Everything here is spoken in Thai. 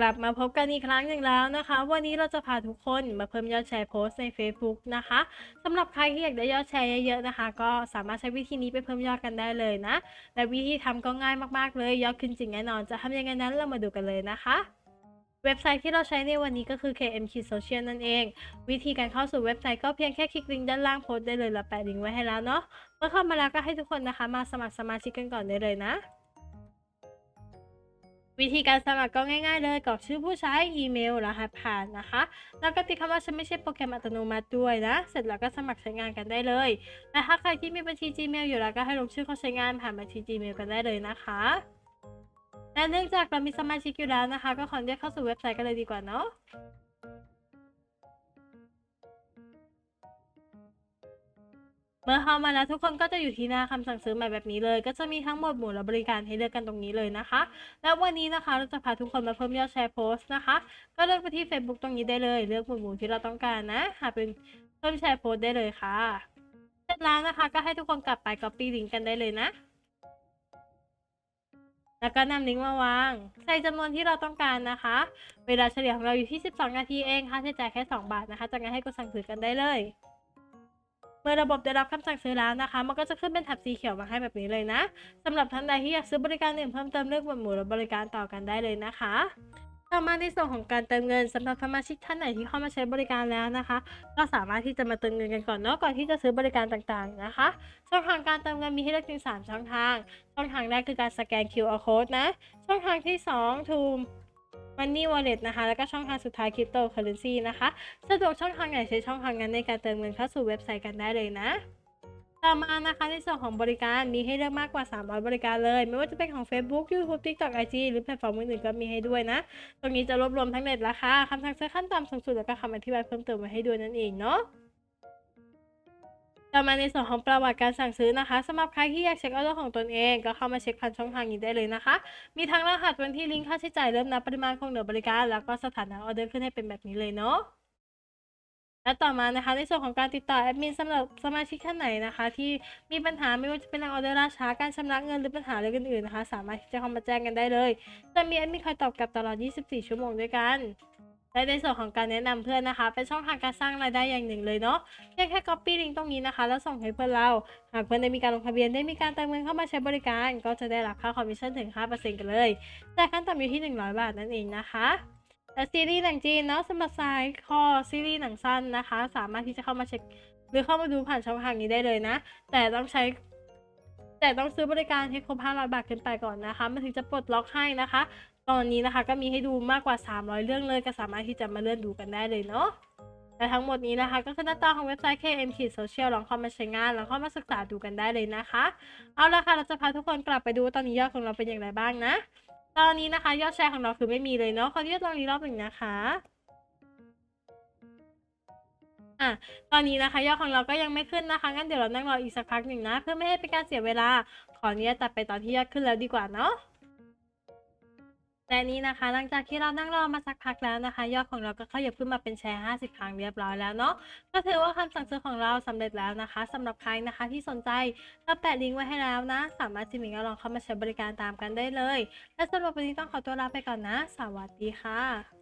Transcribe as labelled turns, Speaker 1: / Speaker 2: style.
Speaker 1: กลับมาพบกันอีกครั้งหนึ่งแล้วนะคะ วันนี้เราจะพาทุกคนมาเพิ่มยอดแชร์โพสต์ใน Facebook นะคะสำหรับใครที่อยากได้ยอดแชร์เยอะๆนะคะ ก็สามารถใช้วิธีนี้ไปเพิ่มยอดกันได้เลยนะ และวิธีทำก็ง่ายมากๆเลยยอดขึ้นจริงแน่นอน จะทำยังไงนั้นเรามาดูกันเลยนะคะเว็บไซต์ที่เราใช้ในวันนี้ก็คือ KM k Social นั่นเอง วิธีการเข้าสู่เว็บไซต์ก็เพียงแค่คลิกลิงก์ด้านล่างโพสต์ได้เลยเราแปะลิงก์ไว้ให้แล้วเนาะเมื่อเข้ามาแล้วก็ให้ทุกคนนะคะ มาสมัครสมาชิกกันก่อนได้เลยนะ วิธีการสมัครก็ง่ายๆเลยกรอกชื่อผู้ใช้อีเมลรหัสผ่านนะคะ แล้วก็ติดคำว่าฉันไม่ใช่โปรแกรมอัตโนมัติด้วยนะ เสร็จแล้วก็สมัครใช้งานกันได้เลยและถ้าใครที่มีบัญชี Gmail อยู่แล้วก็ให้ลงชื่อเข้าใช้งานผ่านบัญชี Gmail กันได้เลยนะคะและเนื่องจากเรามีสมาชิกอยู่แล้วนะคะ ก็ขอเรียกเข้าสู่เว็บไซต์กันเลยดีกว่าเนาะ เมื่อเข้ามาแล้วทุกคนก็จะอยู่ที่หน้าคำสั่งซื้อใหม่แบบนี้เลย ก็จะมีทั้งหมดหมู่และบริการให้เลือกกันตรงนี้เลยนะคะ แล้ววันนี้นะคะเราจะพาทุกคนมาเพิ่มยอดแชร์โพสต์นะคะ ก็เลือกไปที่ Facebook ตรงนี้ได้เลย เลือกหมวดหมู่ที่เราต้องการนะ หาเป็นเพิ่มแชร์โพสต์ได้เลยค่ะเสร็จแล้วนะคะ ก็ให้ทุกคนกลับไป copy ลิงก์กันได้เลยนะแล้วก็นำลิงก์มาวาง ใส่จำนวนที่เราต้องการนะคะ เวลาเฉลี่ยของเราอยู่ที่ 12 นาทีเอง ค่าใช้จ่ายแค่ 2 บาทนะคะ จากนั้นให้กดสั่งซื้อกันได้เลย มื่อระบบได้รับคำสั่งซื้อแล้วนะคะ มันก็จะขึ้นเป็นแถบสีเขียวมาให้แบบนี้เลยนะสำหรับท่านใดที่อยากซื้อบริการอื่นเพิ่มเติมเลือกหมวดหมู่และบริการต่อกันได้เลยนะคะต่อมาในส่วนของการเติมเงินสำหรับสมาชิกท่านไหนที่เข้ามาใช้บริการแล้วนะคะ ก็สามารถที่จะมาเติมเงินกันก่อนเนาะก่อนที่จะซื้อบริการต่างๆนะคะ ช่องทางการเติมเงินมีให้เลือกถึง 3 ช่องทาง ช่องทางแรกคือการสแกน QR code นะ ช่องทางที่2 to Money Wallet นะคะ แล้วก็ช่องทางสุดท้าย Crypto Currency นะคะ สะดวกช่องทางไหนใช้ช่องทางนั้นในการเติมเงินเข้าสู่เว็บไซต์กันได้เลยนะต่อมานะคะในส่วนของบริการมีให้เลือกมากกว่า 300 บริการเลย ไม่ว่าจะเป็นของ Facebook YouTube TikTok IG หรือแพลตฟอร์มอื่นๆก็มีให้ด้วยนะ ตรงนี้จะรวบรวมทั้งเน็ตราคาคำสั่งซื้อขั้นต่ำสูงสุดแล้วก็คำอธิบายเพิ่มเติมไว้ให้ด้วยนั่นเองเนาะ ต่อมาในส่วนของประวัติการสั่งซื้อนะคะสำหรับใครที่อยากเช็คออเดอร์ของตนเองก็เข้ามาเช็คผ่านช่องทางนี้ได้เลยนะคะ มีทั้งรหัสวันที่ลิงก์ค่าใช้จ่ายเริ่มนับปริมาณของเหลือบริการ แล้วก็สถานะออเดอร์ขึ้นให้เป็นแบบนี้เลยเนาะและต่อมานะคะในส่วนของการติดต่อแอดมินสำหรับสมาชิกท่านไหนนะคะ ที่มีปัญหาไม่ว่าจะเป็นออเดอร์ล่าช้าการชำระเงินหรือปัญหาอะไรอื่นๆนะคะ สามารถที่จะเข้ามาแจ้งกันได้เลย จะมีแอดมินคอยตอบกลับตลอด 24 ชั่วโมงด้วยกัน และในส่วนของการแนะนำเพื่อนนะคะ เป็นช่องทางการสร้างรายได้อย่างหนึ่งเลยเนาะเพียงแค่ copy ลิงก์ตรงนี้นะคะ แล้วส่งให้เพื่อนเรา หากเพื่อนได้มีการลงทะเบียนได้มีการเติมเงินเข้ามาใช้บริการ ก็จะได้รับค่าคอมมิชชั่นถึง 5%กันเลยแต่ขั้นต่ำอยู่ที่ 100 บาทนั่นเองนะคะและซีรีส์หนังจีนเนาะสำหรับสายคอซีรีส์หนังสั้นนะคะ สามารถที่จะเข้ามาเช็คหรือเข้ามาดูผ่านช่องทางนี้ได้เลยนะ แต่ต้องใช้ แต่ต้องซื้อบริการให้ครบ500บาทขึ้นไปก่อนนะคะ มันถึงจะปลดล็อกให้นะคะ ตอนนี้นะคะก็มีให้ดูมากกว่า 300 เรื่องเลย ก็สามารถที่จะมาเลื่อนดูกันได้เลยเนาะและทั้งหมดนี้นะคะก็คือหน้าตาของเว็บไซต์ KM Social ลองเข้ามาใช้งานลองเข้ามาศึกษาดูกันได้เลยนะคะ เอาละค่ะเราจะพาทุกคนกลับไปดูตอนนี้ยอดของเราเป็นอย่างไรบ้างนะ ตอนนี้นะคะยอดแชร์ของเราคือไม่มีเลยเนาะขออนุญาตลองอีกรอบหนึ่งนะคะ อะตอนนี้นะคะยอดของเราก็ยังไม่ขึ้นนะคะงั้นเดี๋ยวเรานั่งรออีกสักพักหนึ่งนะ เพื่อไม่ให้เป็นการเสียเวลา ขออนุญาตตัดไปตอนที่ยอดขึ้นแล้วดีกว่าเนาะและนี้นะคะหลังจากที่เรานั่งรอมาสักพักแล้วนะคะ ยอดของเราก็ขยับขึ้นมาเป็นแชร์ 50 ครั้งเรียบร้อยแล้วเนาะก็ถือว่าคำสั่งซื้อของเราสำเร็จแล้วนะคะสำหรับใครนะคะที่สนใจเราแปะลิงก์ไว้ให้แล้วนะ สามารถจิมมิงก็ลองเข้ามาใช้บริการตามกันได้เลย และสำหรับวันนี้ต้องขอตัวลาไปก่อนนะ สวัสดีค่ะ